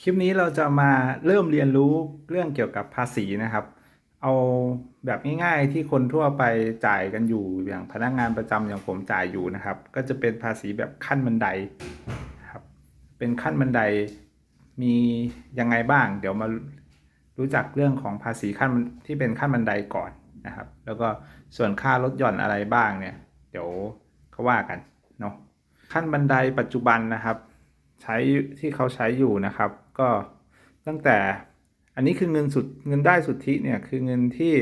คลิปนี้เราจะมาเริ่มเรียนรู้เรื่องเกี่ยวกับภาษีนะครับ เอาแบบง่ายๆที่คนทั่วไปจ่ายกันอยู่อย่างพนักงานประจำอย่างผมจ่ายอยู่นะครับ ก็จะเป็นภาษีแบบขั้นบันไดครับ เป็นขั้นบันไดมียังไงบ้าง เดี๋ยวมารู้จักเรื่องของภาษีขั้นที่เป็นขั้นบันไดก่อนนะครับ แล้วก็ส่วนค่าลดหย่อนอะไรบ้างเนี่ย เดี๋ยวเขาว่ากันเนาะขั้นบันไดปัจจุบันนะครับ ใช้ที่เขาใช้อยู่นะครับ ก็ตั้งแต่อันนี้คือเงินสุดเงินได้สุทธิเนี่ยคือเงินที่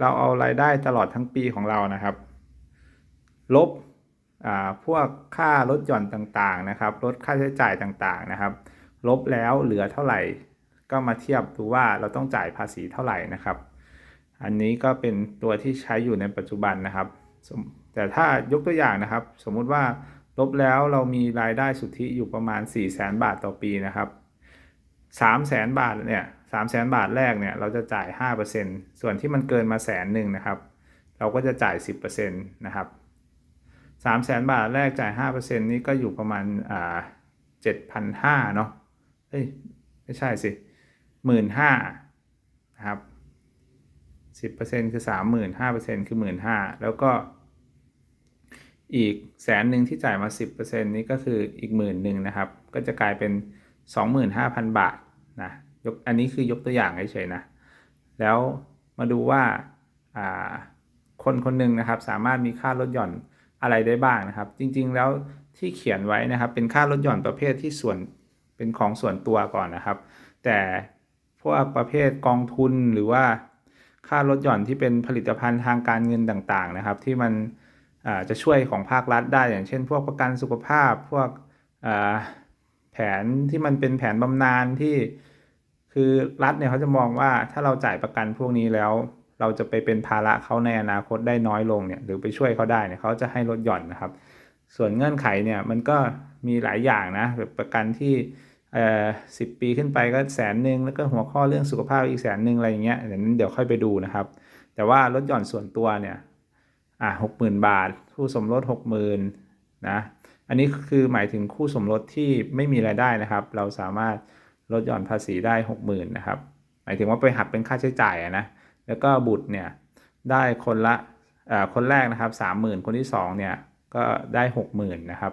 เราเอารายได้ตลอดทั้งปีของเรานะครับ ลบอ่าพวกค่าลดหย่อนต่างๆนะครับลดค่าใช้จ่ายต่างๆนะครับ ลบแล้วเหลือเท่าไหร่ ก็มาเทียบดูว่าเราต้องจ่ายภาษีเท่าไหร่นะครับ อันนี้ก็เป็นตัวที่ใช้อยู่ในปัจจุบันนะครับ แต่ถ้ายกตัวอย่างนะครับ สมมุติว่าลบแล้วเรามีรายได้สุทธิอยู่ประมาณ 4 0 0แสนบาทต่อปีนะครับ 3 0 0แสนบาทเนี่ย3 0 0แสนบาทแรกเนี่ยเราจะจ่าย 5%ส่วนที่มันเกินมาแสนหนึ่งนะครับ เราก็จะจ่าย 10%นะครับ3 0 0แสนบาทแรกจ่าย 5%นี่ก็อยู่ประมาณอ่า7,500เนาะเอ้ยไม่ใช่สิหมื่นห้านะครับสิบเปอร์เซ็นคือสามหมื่นห้าเปอร์เซ็นคือหมื่นห้าแล้วก็อีกแสนหนึ่งที่จ่ายมาสิบเปอร์เซ็นนี้ก็คืออีกหมื่นหนึ่งนะครับ ก็จะกลายเป็น สองหมื่นห้าพันบาทนะยกอันนี้คือยกตัวอย่างเฉยๆนะ แล้วมาดูว่าคนคนหนึ่งนะครับสามารถมีค่าลดหย่อนอะไรได้บ้างนะครับ จริงๆแล้วที่เขียนไว้นะครับ เป็นค่าลดหย่อนประเภทที่ส่วนเป็นของส่วนตัวก่อนนะครับ แต่พวกประเภทกองทุนหรือว่าค่าลดหย่อนที่เป็นผลิตภัณฑ์ทางการเงินต่างๆนะครับ ที่มันจะช่วยของภาครัฐได้อย่างเช่น พวกประกันสุขภาพพวก แผนที่มันเป็นแผนบำนาญที่คือรัฐเนี่ยเขาจะมองว่าถ้าเราจ่ายประกันพวกนี้แล้ว เราจะไปเป็นภาระเขาในอนาคตได้น้อยลงเนี่ยหรือไปช่วยเขาได้เนี่ยเขาจะให้ลดหย่อนนะครับ ส่วนเงื่อนไขเนี่ยมันก็มีหลายอย่างนะแบบประกันที่เอ่อสิปีขึ้นไปก็แสนหนึ่งแล้วก็หัวข้อเรื่องสุขภาพอีกแสนหนึ่งอะไรอย่างเงี้ยเดี๋ยวนั้นเดี๋ยวค่อยไปดูนะครับ แต่ว่าลดหย่อนส่วนตัวเนี่ยอะหกหมื่นบาทคู่สมรสหกหมื่นนะ อันนี้คือหมายถึงคู่สมรสที่ไม่มีรายได้นะครับ เราสามารถลดหย่อนภาษีได้หกหมื่นนะครับหมายถึงว่าไปหักเป็นค่าใช้จ่ายนะแล้วก็บุตรเนี่ยได้คนละอ่าคนแรกนะครับสามหมื่นคนที่สองเนี่ยก็ได้หกหมื่นนะครับ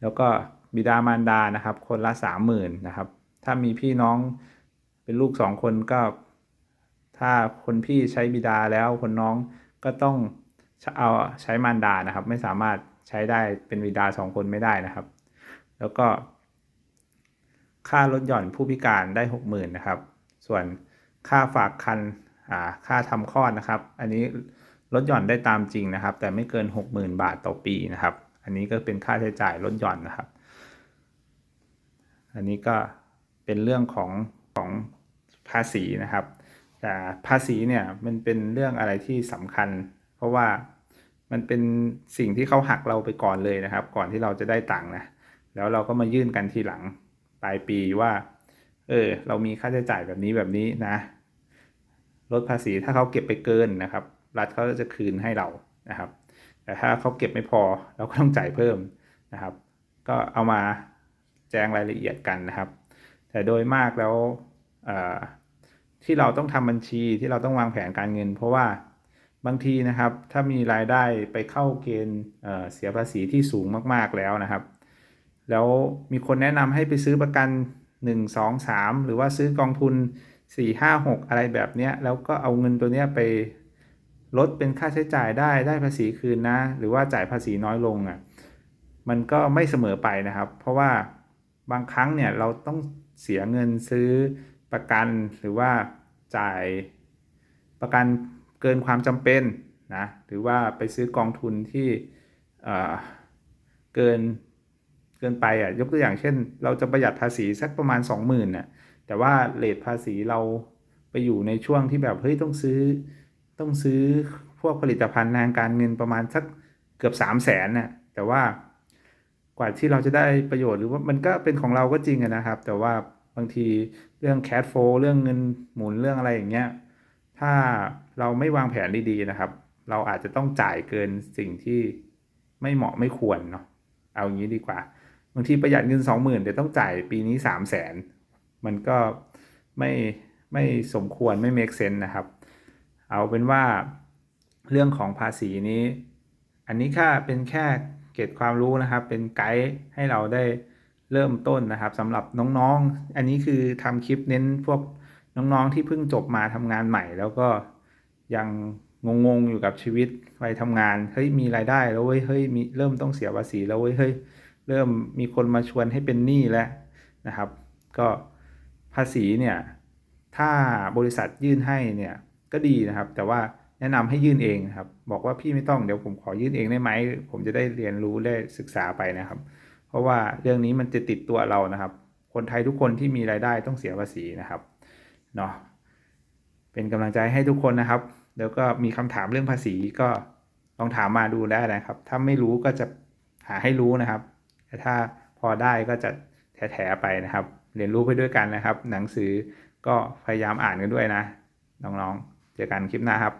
แล้วก็บิดามารดานะครับ คนละสามหมื่นนะครับถ้ามีพี่น้องเป็นลูกสองคนก็ ถ้าคนพี่ใช้บิดาแล้วคนน้องก็ต้องเอาใช้มารดานะครับ ไม่สามารถ ใช้ได้เป็นบิดาสองคนไม่ได้นะครับ แล้วก็ ค่าลดหย่อนผู้พิการได้หกหมื่นนะครับ ส่วนค่าฝากคันค่าทำคลอดนะครับ อันนี้ลดหย่อนได้ตามจริงนะครับ แต่ไม่เกิน 60,000 บาทต่อปีนะครับ อันนี้ก็เป็นค่าใช้จ่ายลดหย่อนนะครับ อันนี้ก็เป็นเรื่องของของภาษีนะครับ แต่ภาษีเนี่ยมันเป็นเรื่องอะไรที่สำคัญ เพราะว่า มันเป็นสิ่งที่เขาหักเราไปก่อนเลยนะครับ ก่อนที่เราจะได้ตังค์นะแล้วเราก็มายื่นกันทีหลังปลายปีว่า เออ เรามีค่าใช้จ่ายแบบนี้แบบนี้นะลดภาษีถ้าเขาเก็บไปเกินนะครับ รัฐเขาจะคืนให้เรานะครับ แต่ถ้าเขาเก็บไม่พอเราก็ต้องจ่ายเพิ่มนะครับ ก็เอามาแจ้งรายละเอียดกันนะครับ แต่โดยมากแล้วที่เราต้องทำบัญชีที่เราต้องวางแผนการเงิน เพราะว่า บางทีนะครับ ถ้ามีรายได้ไปเข้าเกณฑ์เสียภาษีที่สูงมากๆแล้วนะครับ แล้วมีคนแนะนำให้ไปซื้อประกัน 1 2 3 หรือว่าซื้อกองทุน 4 5 6 อะไรแบบเนี้ยแล้วก็เอาเงินตัวเนี้ยไปลดเป็นค่าใช้จ่ายได้ได้ภาษีคืนนะ หรือว่าจ่ายภาษีน้อยลงอะ่ะมันก็ไม่เสมอไปนะครับ เพราะว่าบางครั้งเนี่ยเราต้องเสียเงินซื้อประกันหรือว่าจ่ายประกัน กินความจำเป็นนะหรือว่าไปซื้อกองทุนที่เกินเกินไปอะยกตัวอย่างเช่น เราจะประหยัดภาษีสักประมาณ 20,000น่ะแต่ว่าเลทภาษีเราไปอยู่ในช่วงที่แบบเฮ้ยต้องซื้อต้องซื้อพวกผลิตภัณฑ์ทางการเงินประมาณสักเกือบ 3 0 0แสนน่ะแต่ว่ากว่าที่เราจะได้ประโยชน์หรือว่ามันก็เป็นของเราก็จริงอะนะครับ แต่ว่าบางทีเรื่องแค h โฟเรื่องเงินหมุนเรื่องอะไรอย่างเงี้ย ถ้าเราไม่วางแผนดีๆนะครับ เราอาจจะต้องจ่ายเกินสิ่งที่ไม่เหมาะไม่ควรเนาะเอาอย่างนี้ดีกว่าบางทีประหยัดเงินสองหมื่นแต่ต้องจ่ายปีนี้สามแสนมันก็ไม่ไม่สมควรไม่ make sense นะครับ เอาเป็นว่าเรื่องของภาษีนี้ อันนี้ค่าเป็นแค่เกร็ดความรู้นะครับ เป็นไกด์ให้เราได้เริ่มต้นนะครับสำหรับน้องๆอันนี้คือทำคลิปเน้นพวก น้องๆที่เพิ่งจบมาทำงานใหม่ แล้วก็ยังงงๆอยู่กับชีวิตวัยทำงานเฮ้ยมีรายได้แล้วเว้ยเฮ้ยมีเริ่มต้องเสียภาษีแล้วเว้ยเฮ้ยเริ่มมีคนมาชวนให้เป็นหนี้แล้วนะครับ ก็ภาษีเนี่ยถ้าบริษัทยื่นให้เนี่ยก็ดีนะครับ แต่ว่าแนะนำให้ยื่นเองครับ บอกว่าพี่ไม่ต้องเดี๋ยวผมขอยื่นเองได้ไหม ผมจะได้เรียนรู้ได้ศึกษาไปนะครับ เพราะว่าเรื่องนี้มันจะติดตัวเรานะครับ คนไทยทุกคนที่มีรายได้ต้องเสียภาษีนะครับ เนาะเป็นกำลังใจให้ทุกคนนะครับ แล้วก็มีคำถามเรื่องภาษีก็ลองถามมาดูได้นะครับ ถ้าไม่รู้ก็จะหาให้รู้นะครับแต่ถ้าพอได้ก็จะแถๆไปนะครับ เรียนรู้ไปด้วยกันนะครับ หนังสือก็พยายามอ่านกันด้วยนะน้องๆ เจอกันคลิปหน้าครับ